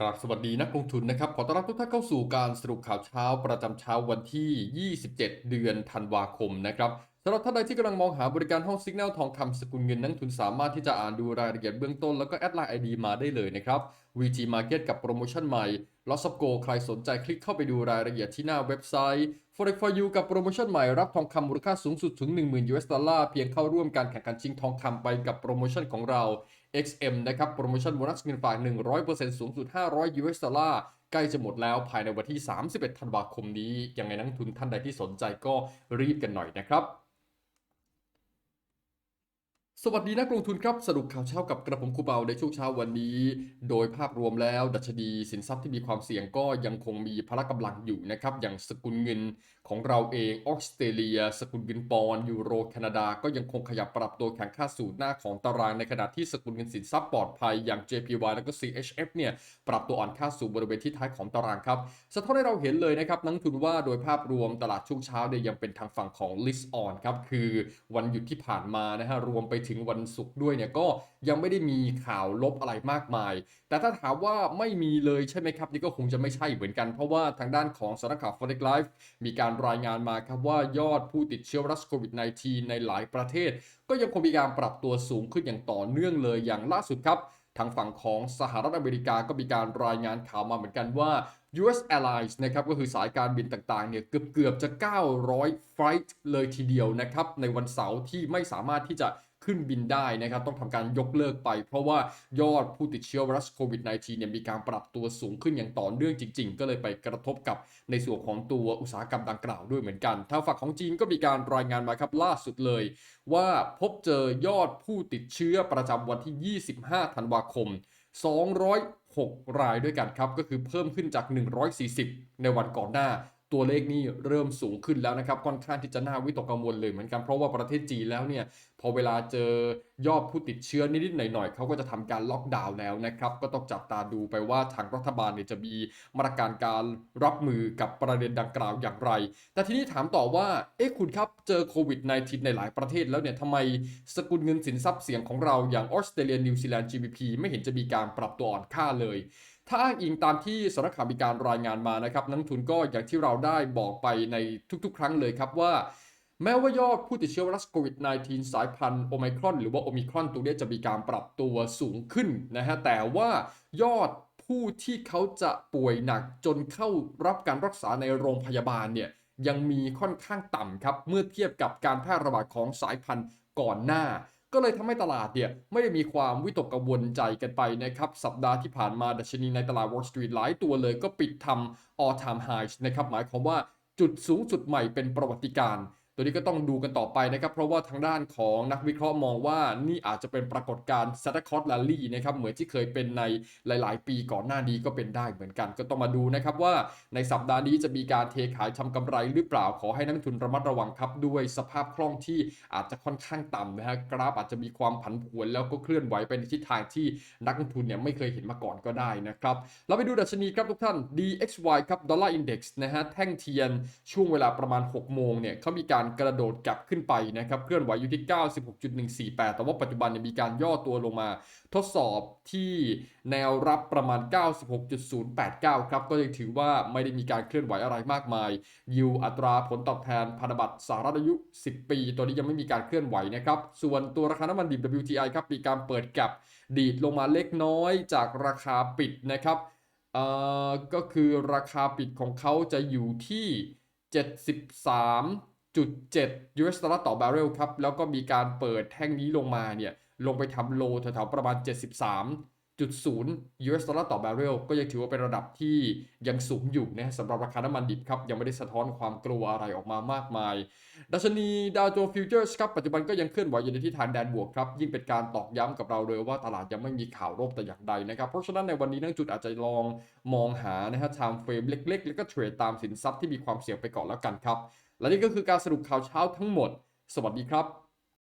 กราบสวัสดีนักลงทุนนะครับ ขอต้อนรับทุกท่านเข้าสู่การสรุปข่าวเช้าประจำเช้าวันที่ 27 เดือนธันวาคมนะครับ สำหรับท่านใดที่กำลังมองหาบริการห้องสิกแนลทองคำสกุลเงินนักทุนสามารถที่จะอ่านดูรายละเอียดเบื้องต้นแล้วก็แอดไลน์ ID มาได้เลยนะครับ VG Market กับโปรโมชั่นใหม่ Loss of Go ใครสนใจคลิกเข้าไปดูรายละเอียดที่หน้าเว็บไซต์ Forex for you กับโปรโมชั่นใหม่รับทองคำมูลค่าสูงสุดถึง 10,000 US ดอลลาร์เพียงเข้าร่วมการแข่งขันชิงทองคำไปกับโปรโมชั่นของเรา XM นะครับโปรโมชั่นโบนัสเงินฝาก 100%สูงสุด 500 US ดอลลาร์ใกล้จะหมดแล้วภายในวันที่ 31 ธันวาคมนี้ยังไงนักทุนท่านใดที่สนใจก็รีบกันหน่อยนะครับ สวัสดีนักลงทุนครับสรุปข่าวเช้ากับกระผมครูเปาในช่วงเช้าวันนี้ โดยภาพรวมแล้ว ดัชนีสินทรัพย์ที่มีความเสี่ยงก็ยังคงมีพละกำลังอยู่นะครับ อย่างสกุลเงิน ของเราเองออสเตรเลีย สกุลเงินปอนยูโรแคนาดา ก็ยังคงขยับปรับตัวแข่งค่าสูตรหน้าของตารางในขณะที่สกุลเงินสินทรัพย์ปลอดภัยอย่าง JPY แล้วก็ CHF เนี่ยปรับตัวอ่อนค่าสู่บริเวณที่ท้ายของตารางครับสะท้อนให้เราเห็นเลยนะครับนักทุนว่าโดยภาพรวมตลาดช่วงเช้าเนี่ยยังเป็นทางฝั่งของ list on ครับคือวันหยุดที่ผ่านมานะฮะรวมไปถึงวันศุกร์ด้วยเนี่ยก็ยังไม่ได้มีข่าวลบอะไรมากมาย แต่ถ้าถามว่าไม่มีเลยใช่ไหมครับนี่ก็คงจะไม่ใช่เหมือนกันเพราะว่าทางด้านของสำนักข่าว Forex Live มีการรายงานมาครับว่ายอดผู้ติดเชื้อไวรัสโควิด -19 ในหลายประเทศ ก็ยังคงมีการปรับตัวสูงขึ้นอย่างต่อเนื่องเลยอย่างล่าสุดครับ ทางฝั่งของสหรัฐอเมริกาก็มีการรายงานข่าวมาเหมือนกันว่า US Airlines นะครับก็คือสายการบินต่างๆเนี่ยเกือบเกือบๆจะ 900 ไฟล์เลยทีเดียวนะครับในวันเสาร์ที่ไม่สามารถที่จะ ขึ้นบินได้นะครับต้องทำการยกเลิกไป เพราะว่ายอดผู้ติดเชื้อไวรัสโควิด -19 เนี่ยมีการปรับตัวสูงขึ้นอย่างต่อเนื่องจริง ๆ ก็เลยไปกระทบกับในส่วนของตัวอุตสาหกรรมดังกล่าวด้วยเหมือนกันทางฝั่งของจีนก็มีการรายงานมาครับล่าสุดเลย ว่าพบเจอยอดผู้ติดเชื้อประจำวันที่ 25 ธันวาคม 206 รายด้วยกันครับ ก็คือเพิ่มขึ้นจาก 140 ในวันก่อนหน้าตัวเลขนี้เริ่มสูงขึ้นแล้วนะครับค่อนข้างที่จะน่าวิตกกังวลเลยเหมือนกันเพราะว่าประเทศจีนแล้วเนี่ยพอเวลาเจอยอดผู้ติดเชื้อนิดๆหน่อยๆเขาก็จะทำการล็อกดาวน์แล้วนะครับ ก็ต้องจับตาดูไปว่าทางรัฐบาลเนี่ยจะมีมาตรการการรับมือกับประเด็นดังกล่าวอย่างไร แต่ทีนี้ถามต่อว่า เอ๊ะคุณครับเจอโควิด -19 ในหลายประเทศแล้วเนี่ยทำไมสกุลเงินสินทรัพย์เสี่ยงของเราอย่างออสเตรเลียนิวซีแลนด์ GBP ไม่เห็นจะมีการปรับตัวอ่อนค่าเลย ถ้าอ้างอิงตามที่สำนักข่าวมีการรายงานมานะครับนักทุนก็อย่างที่เราได้บอกไปในทุกๆ ครั้งเลยครับว่า แม้ว่ายอดผู้ติดเชื้อไวรัสโควิด -19 สายพันธุ์โอไมครอนหรือว่าโอมิครอนตัวนี้จะมีการปรับตัวสูงขึ้นนะฮะ แต่ว่ายอดผู้ที่เขาจะป่วยหนักจนเข้ารับการรักษาในโรงพยาบาลเนี่ยยังมีค่อนข้างต่ำครับเมื่อเทียบกับการแพร่ระบาดของสายพันธุ์ก่อนหน้า ก็เลยทำให้ตลาดเนี่ยไม่ได้มีความวิตกกังวลใจกันไปนะครับ สัปดาห์ที่ผ่านมาดัชนีในตลาด Wall Street หลายตัวเลยก็ปิดทำ all time highs นะครับหมายความว่าจุดสูงสุดใหม่เป็นประวัติการณ์ ตัวนี้ก็ต้องดูกันต่อไปนะครับ เพราะว่าทางด้านของนักวิเคราะห์มองว่านี่อาจจะเป็นปรากฏการณ์ Santa Claus Rally นะครับเหมือนที่เคยเป็นในหลาย ๆ ปีก่อนหน้านี้ก็เป็นได้เหมือนกัน ก็ต้องมาดูนะครับว่าในสัปดาห์นี้จะมีการเทขายทำกำไรหรือเปล่าขอให้นักทุนระมัดระวังครับด้วยสภาพคล่องที่อาจจะค่อนข้างต่ำนะฮะกราฟอาจจะมีความผันผวนแล้วก็เคลื่อนไหวไปในทิศทางที่นักลงทุนเนี่ยไม่เคยเห็นมาก่อนก็ได้นะครับเราไปดูดัชนีครับทุกท่าน DXY ครับ Dollar Index นะฮะแท่งเทียนช่วงเวลาประมาณ6โมงเนี่ยเขามีการกระโดดกลับขึ้นไปนะครับเคลื่อนไหวอยู่ที่ 96.148 แต่ว่าปัจจุบันมีการย่อตัวลงมาทดสอบที่แนวรับประมาณ 96.089 ครับ ก็ยังถือว่าไม่ได้มีการเคลื่อนไหวอะไรมากมาย ยิวอัตราผลตอบแทนพันธบัตรสหรัฐอายุ 10 ปี ตัวนี้ยังไม่มีการเคลื่อนไหวนะครับ ส่วนตัวราคาน้ำมันดิบ WTI ครับมีการเปิดแกับดีดลงมาเล็กน้อยจากราคาปิดนะครับเอ่อก็คือราคาปิดของเขาจะอยู่ที่ 73 73.7 US ดอลลาร์ต่อบาร์เรลครับ แล้วก็มีการเปิดแท่งนี้ลงมาเนี่ย ลงไปทำโลแถวๆประมาณ 73.0 US ดอลลาร์ต่อบาร์เรลก็ยังถือว่าเป็นระดับที่ยังสูงอยู่นะสำหรับราคาน้ำมันดิบครับ ยังไม่ได้สะท้อนความกลัวอะไรออกมามากมาย ดัชนีดาวโจนส์ฟิวเจอร์สครับ ปัจจุบันก็ยังเคลื่อนไหวอยู่ในทิศทางแดนบวกครับ ยิ่งเป็นการตอกย้ำกับเราเลยว่าตลาดยังไม่มีข่าวโรคแต่อย่างใดนะครับ เพราะฉะนั้นในวันนี้นักจุดอาจจะลองมองหานะฮะ time frame เล็ก ๆ แล้วก็เทรดตามสินทรัพย์ที่มีความเสี่ยงไปก่อนแล้วกันครับ และนี่ก็คือการสรุปข่าวเช้าทั้งหมด สวัสดีครับ